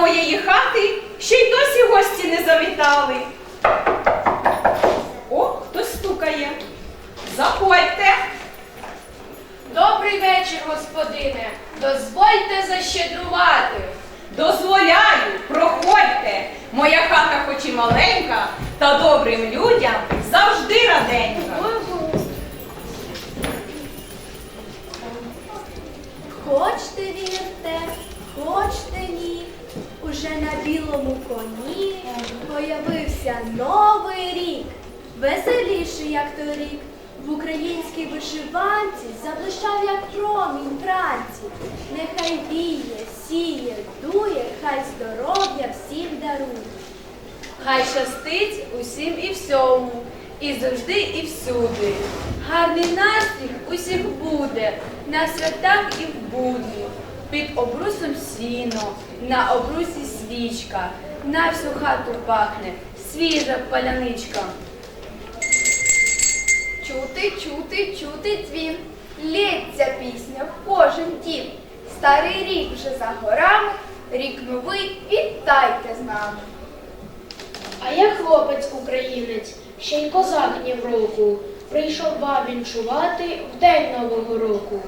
моєї хати ще й досі гості не завітали. О, хтось стукає. Заходьте. Добрий вечір, господине. Дозвольте защедрувати. Дозволяю, проходьте. Моя хата хоч і маленька, та добрим людям появився новий рік, веселіший, як торік. В українській вишиванці заблищав, як промінь вранці. Нехай віє, сіє, дує, хай здоров'я всім дарує. Хай щастить усім і всьому, і завжди, і всюди. Гарний настрій усіх буде, на святах і в будні. Під обрусом сіно, на обрусі свічка, на всю хату пахне свіжа паляничка. Чути, чути, чути дзвін, лється пісня в кожен дім. Старий рік вже за горами, рік новий, вітайте з нами. А я хлопець українець, ще й козак ні в року. Прийшов бабін чувати в день Нового року.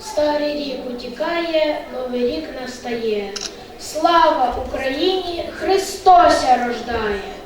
Старий рік утікає, новий рік настає. Слава Україні! Христося рождає!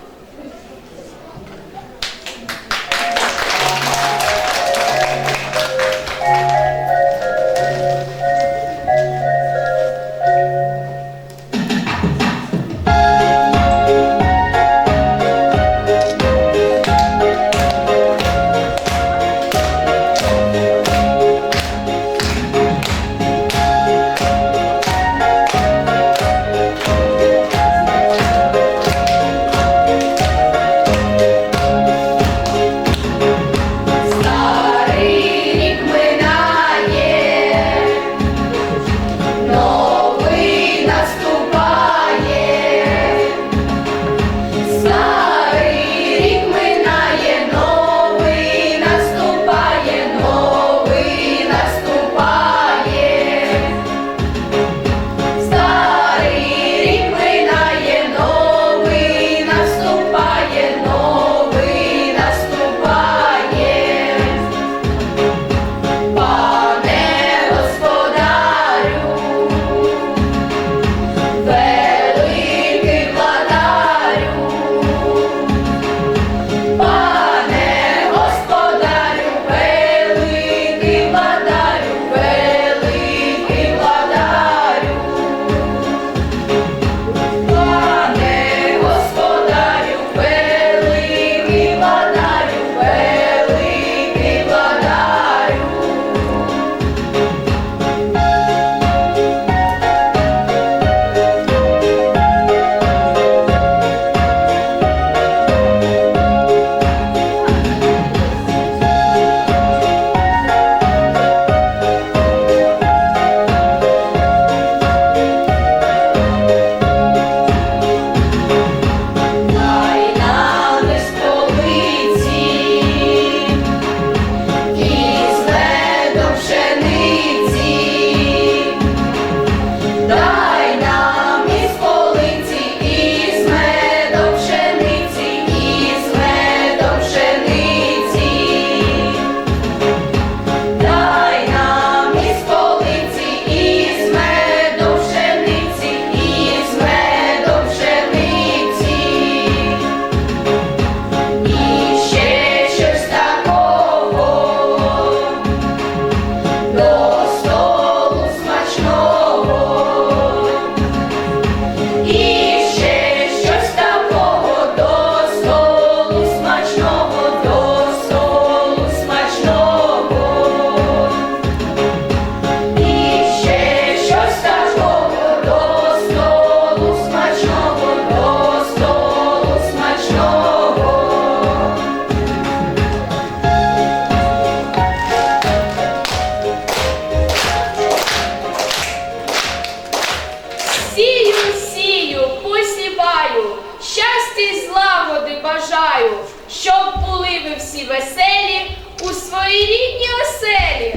Сію, сію, посіваю, щастя й злагоди бажаю, щоб були ви всі веселі у своїй рідній оселі.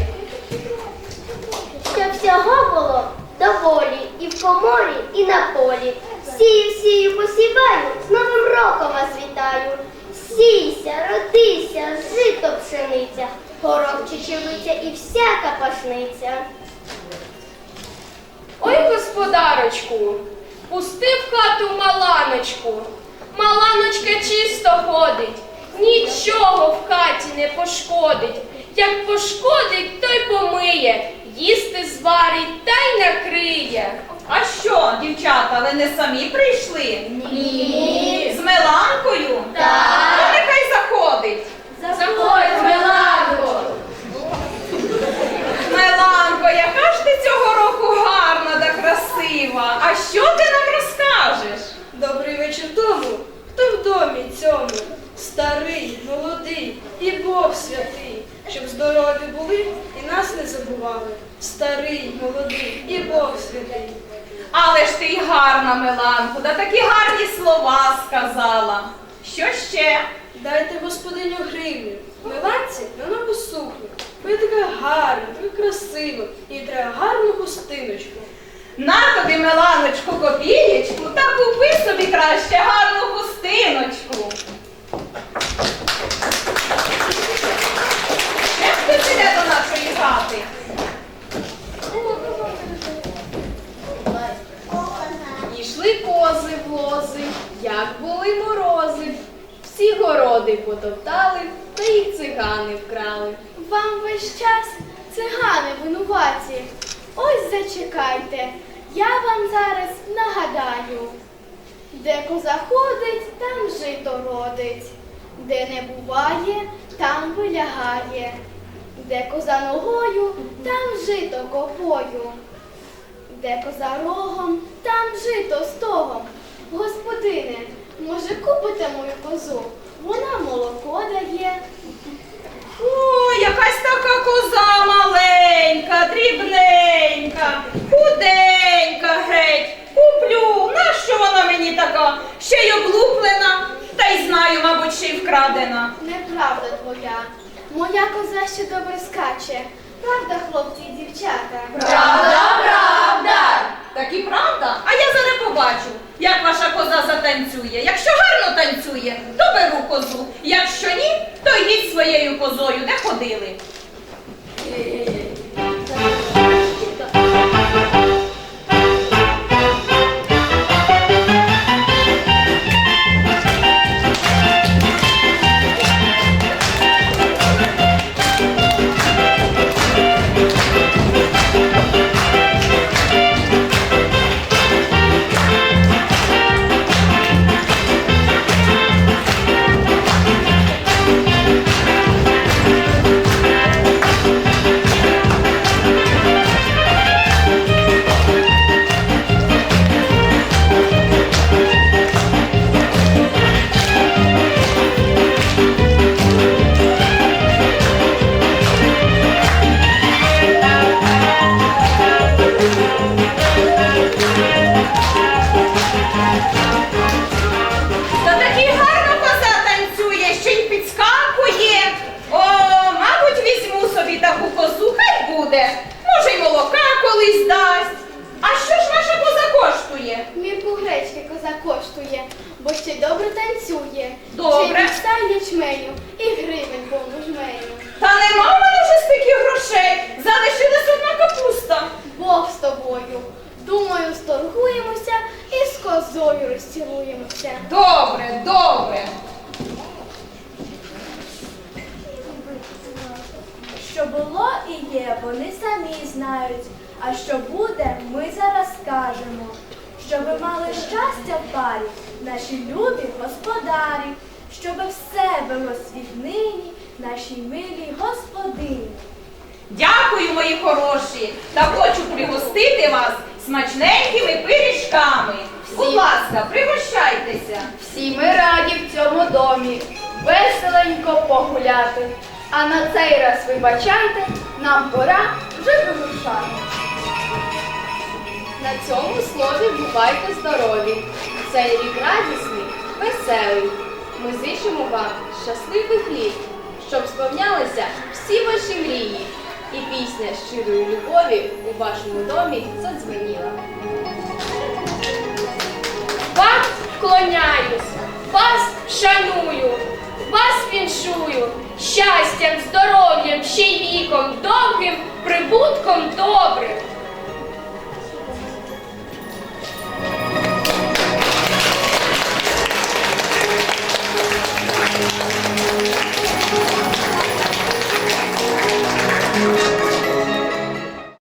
Щоб всього було доволі і в коморі, і на полі. Сію, сію, посіваю, з новим роком вас вітаю. Сійся, родися, жито пшениця, горох чечевиця і всяка пашниця. Нічого в хаті не пошкодить. Як пошкодить, то й помиє, їсти зварить та й накриє. А що, дівчата, ви не самі прийшли? Ні. З Меланкою? Так. Ну, нехай заходить. Заходь, Меланко! Меланко, яка ж ти цього року гарна та красива. А що ти нам розкажеш? Добрий вечір тому, хто в домі цьому, старий, молодий і Бог святий, щоб здорові були і нас не забували. Старий, молодий і Бог святий. Але ж ти й гарна, Меланко, да такі гарні слова сказала. Що ще? Дайте господиню гривню, миланці на нову сукню. Ви така гарна, така красива і треба гарну хустиночку. На тобі, Меланочку, копієчку, та купи собі краще гарну хустиночку. Як хтось іде до нашої хати? Ішли кози в лози, як були морози. Всі городи потоптали, та й цигани вкрали. Вам весь час цигани винуваті. Ось зачекайте, я вам зараз нагадаю. Де коза ходить, там жито родить, де не буває, там вилягає, де коза ногою, там жито копою, де коза рогом, там жито стогом. Господине, може купите мою козу? Вона молоко дає. Ой, якась така коза маленька, дрібненька, худенька геть. Куплю. Нащо вона мені така? Ще й й знаю, мабуть, ще й вкрадена. Неправда твоя. Моя коза ще добре скаче. Правда, хлопці і дівчата? Правда, правда. Так і правда. А я зараз побачу, як ваша коза затанцює. Якщо гарно танцює, то беру козу. Якщо ні, то йдіть своєю козою, де ходили. Коштує, бо ще й добре танцює. Добре. Й вівса і гривень повну жменю. Та нема в мене вже стільки грошей. Залишилась одна капуста. Бог з тобою. Думаю, сторгуємося і з козою розцілуємося. Добре, добре. Що було і є, вони самі знають. А що буде, ми зараз скажемо. Щоби мали щастя в парі, наші любі господарі, щоби все було світ нині, нашій милій господині. Дякую, мої хороші, та хочу пригостити вас смачненькими пиріжками. Будь ласка, пригощайтеся. Всі ми раді в цьому домі, веселенько погуляти. А на цей раз, вибачайте, нам пора вже вирушати. На цьому слові бувайте здорові. Цей рік радісний, веселий. Ми зичимо вам щасливих літ, щоб сповнялися всі ваші мрії. І пісня щирої любові у вашому домі задзвеніла. Вам вклоняюсь, вас шаную, вас віншую, щастям, здоров'ям, ще й віком довгим, прибутком добрим.